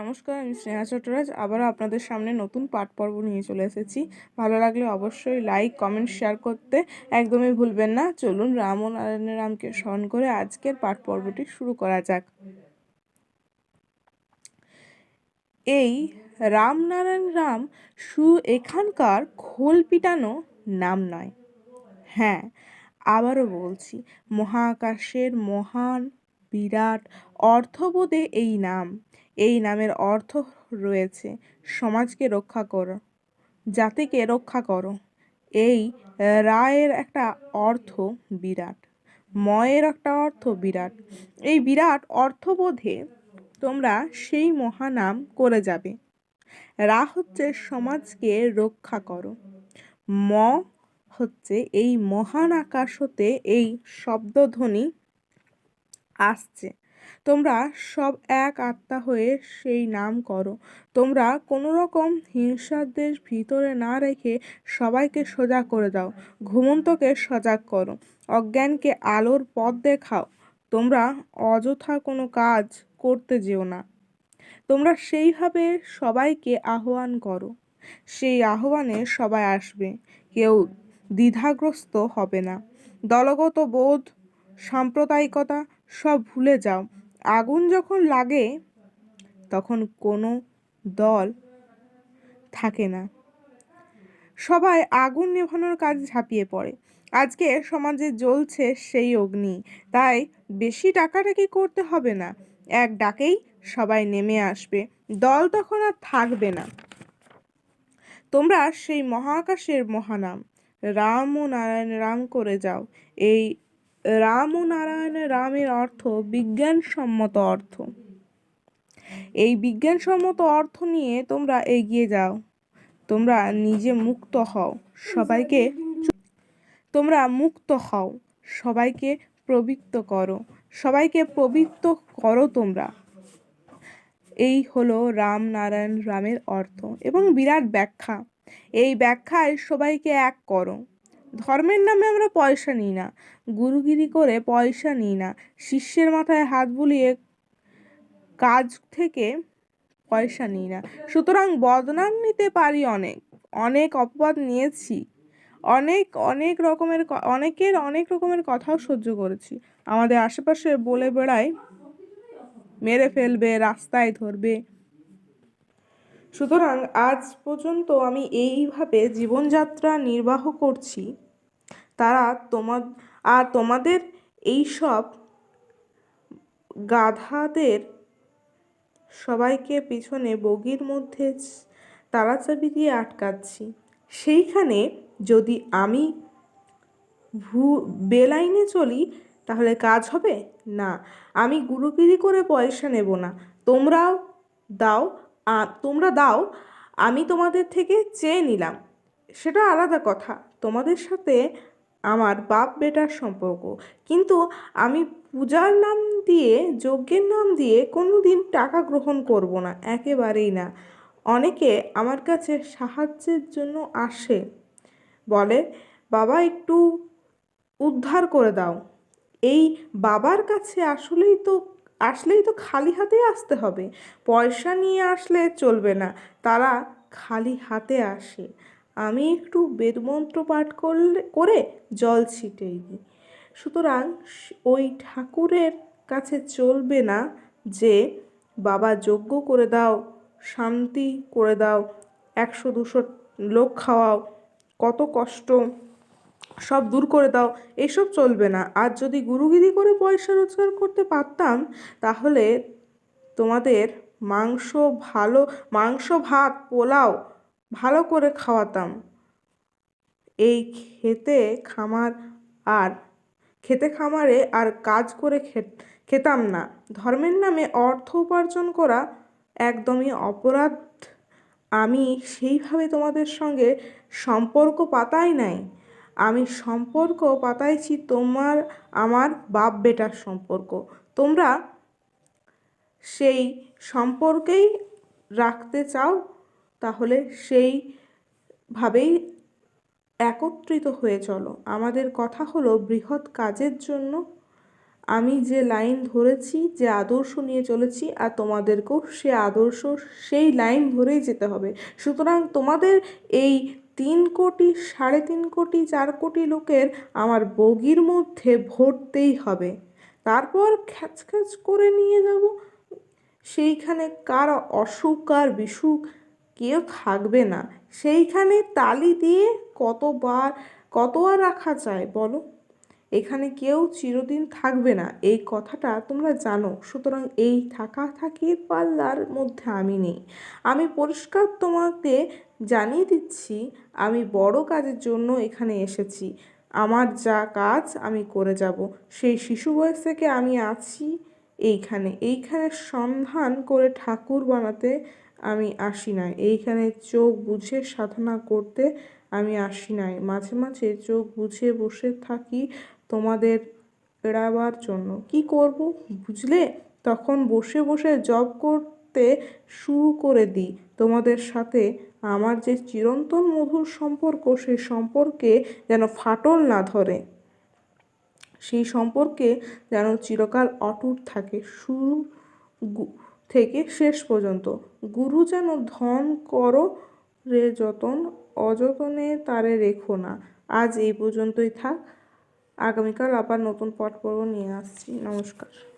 নমস্কার, আমি স্নেহা চট্টরাজ আবারও আপনাদের সামনে নতুন পাঠ পর্ব নিয়ে চলে এসেছি। ভালো লাগলে অবশ্যই লাইক কমেন্ট শেয়ার করতে একদমই ভুলবেন না। চলুন রাম ও নারায়ণ রামকে স্মরণ করে আজকের পাঠ পর্বটি শুরু করা যাক। এই রামনারায়ণ রাম সু এখানকার খোল পিটানো নাম নয়। হ্যাঁ আবারও বলছি, মহাকাশের মহান বিরাট অর্থবোধে এই নাম। এই নামের অর্থ রয়েছে, সমাজকে রক্ষা করো, জাতিকে রক্ষা করো। এই রায়ের একটা অর্থ বিরাট, ময়ের একটা অর্থ বিরাট। এই বিরাট অর্থবোধে তোমরা সেই মহানাম করে যাবে। রা হচ্ছে সমাজকে রক্ষা করো। ম হচ্ছে এই মহান আকাশ হতে এই শব্দধ্বনি আসছে। তোমরা সব এক আত্মা হয়ে সেই নাম করো। তোমরা কোনো রকম হিংসার দেশ ভিতরে না রেখে সবাইকে সোজা করে দাও। ঘুমন্তকে সজাগ করো। অজ্ঞানকে আলোর পথ দেখাও। তোমরা অযথা কোনো কাজ করতে যেও না। তোমরা সেইভাবে সবাইকে আহ্বান করো। সেই আহ্বানে সবাই আসবে। কেউ দ্বিধাগ্রস্ত হবে না। দলগত বোধ, সাম্প্রদায়িকতা সব ভুলে যাও। আগুন যখন লাগে, তখন কোনো দল থাকে না। সবাই আগুন নেভানোর কাজ ঝাঁপিয়ে পড়ে। আজকে সমাজে জ্বলছে সেই অগ্নি। তাই বেশি ডাকাডাকি করতে হবে না? এক ডাকেই সবাই নেমে আসবে। দল তখন আর থাকবে না। তোমরা সেই মহাকাশের মহানাম। রাম ও নারায়ণ, রাম করে যাও। এই রাম ও নারায়ণ রামের অর্থ বিজ্ঞানসম্মত অর্থ। এই বিজ্ঞানসম্মত অর্থ নিয়ে তোমরা এগিয়ে যাও। তোমরা নিজে মুক্ত হও। সবাইকে তোমরা মুক্ত হও। সবাইকে প্রবৃত্ত করো। সবাইকে প্রবৃত্ত করো তোমরা। এই হলো রাম নারায়ণ রামের অর্থ এবং বিরাট ব্যাখ্যা। এই ব্যাখ্যায় সবাইকে এক করো। ধর্মের নামে আমরা পয়সা নিই না। গুরুগিরি করে পয়সা নিই না। শিষ্যের মাথায় হাত বুলিয়ে কাজ থেকে পয়সা নিই না। সুতরাং বদনাম নিতে পারি অনেক। অনেক অপবাদ নিয়েছি। অনেক অনেক রকমের অনেকের অনেক রকমের কথাও সহ্য করেছি। আমাদের আশেপাশে বলে বেড়ায়, মেরে ফেলবে, রাস্তায় ধরবে। সুতরাং আজ পর্যন্ত আমি এইভাবে জীবনযাত্রা নির্বাহ করছি। তারা তোমা, আর তোমাদের এইসব গাধাদের সবাইকে পিছনে বগির মধ্যে তালাচাবি দিয়ে আটকাচ্ছি। সেইখানে যদি আমি ভু, বেলাইনে চলি, তাহলে কাজ হবে? না, আমি গুরুগিরি করে পয়সা নেব না। তোমরাও দাও তোমরা দাও, আমি তোমাদের থেকে চেয়ে নিলাম। সেটা আলাদা কথা। তোমাদের সাথে আমার বাপ বেটার সম্পর্ক। কিন্তু আমি পূজার নাম দিয়ে, যজ্ঞের নাম দিয়ে কোনো দিন টাকা গ্রহণ করব না, একেবারেই না। অনেকে আমার কাছে সাহায্যের জন্য আসে। বলে, বাবা, একটু উদ্ধার করে দাও। এই বাবার কাছে আসলেই তো আসলেই তো খালি হাতেই আসতে হবে। পয়সা নিয়ে আসলে চলবে না, তারা খালি হাতে আসে। আমি একটু বেদমন্ত্র পাঠ করলে, করে জল ছিটেই দিই সুতরাং ওই ঠাকুরের কাছে চলবে না যে, বাবা যজ্ঞ করে দাও, শান্তি করে দাও, একশো দুশো লোক খাওয়াও, কত কষ্ট, সব দূর করে দাও, এসব চলবে না। আর যদি গুরুগিরি করে পয়সা রোজগার করতে পারতাম, তাহলে তোমাদের মাংস ভালো, মাংস ভাত, পোলাও ভালো করে খাওয়াতাম। এই খেতে খামার আর, খেতে খামারে আর কাজ করে খেতাম না। ধর্মের নামে অর্থ উপার্জন করা একদমই অপরাধ। আমি সেইভাবে তোমাদের সঙ্গে সম্পর্ক পাতাই নাই। আমি সম্পর্ক পাতাইছি তোমার, আমার বাপ বেটার সম্পর্ক। তোমরা সেই সম্পর্কেই রাখতে চাও? তাহলে সেইভাবেই একত্রিত হয়ে চলো। আমাদের কথা হলো বৃহৎ কাজের জন্য আমি যে লাইন ধরেছি, যে আদর্শ নিয়ে চলেছি আর তোমাদেরকেও সে আদর্শ, সেই লাইন ধরেই যেতে হবে। সুতরাং তোমাদের এই তিন কোটি, সাড়ে তিন কোটি, চার কোটি লোকের আমার বগির মধ্যে ভরতেই হবে। তারপর খ্যাচ খ্যাচ করে নিয়ে যাব। সেইখানে কার অসুখ আর বিসুখ কেউ থাকবে না। সেইখানে তালি দিয়ে কতবার কত আর রাখা যায় বলো? এখানে কেউ চিরদিন থাকবে না। এই কথাটা তোমরা জানো। সুতরাং এই থাকা থাকির পাল্লার মধ্যে আমি নেই। আমি পরিষ্কার তোমাকে জানিয়ে দিচ্ছি, আমি বড় কাজের জন্য এখানে এসেছি। আমার যা কাজ আমি করে যাব। সেই শিশু বয়স থেকে আমি আছি এইখানে। এইখানে সন্ধান করে ঠাকুর বানাতে আমি আসি নাই। এইখানে চোখ বুঝে সাধনা করতে আমি আসি নাই। মাঝে মাঝে চোখ বুঝে বসে থাকি তোমাদের এড়াবার জন্য। কি করব বুঝলে? তখন বসে বসে জব করতে শুরু করে দিই। তোমাদের সাথে আমার যে চিরন্তন মধুর সম্পর্ক, সেই সম্পর্কে যেন ফাটল না ধরে। সেই সম্পর্কে যেন চিরকাল অটুট থাকে। শুরু থেকে শেষ পর্যন্ত। গুরু যেন ধন করো রে যতন, অযতনে তারে রেখো না। আজ এই পর্যন্তই থাক। আগামীকাল আবার নতুন পট পর্ব নিয়ে আসছি। নমস্কার।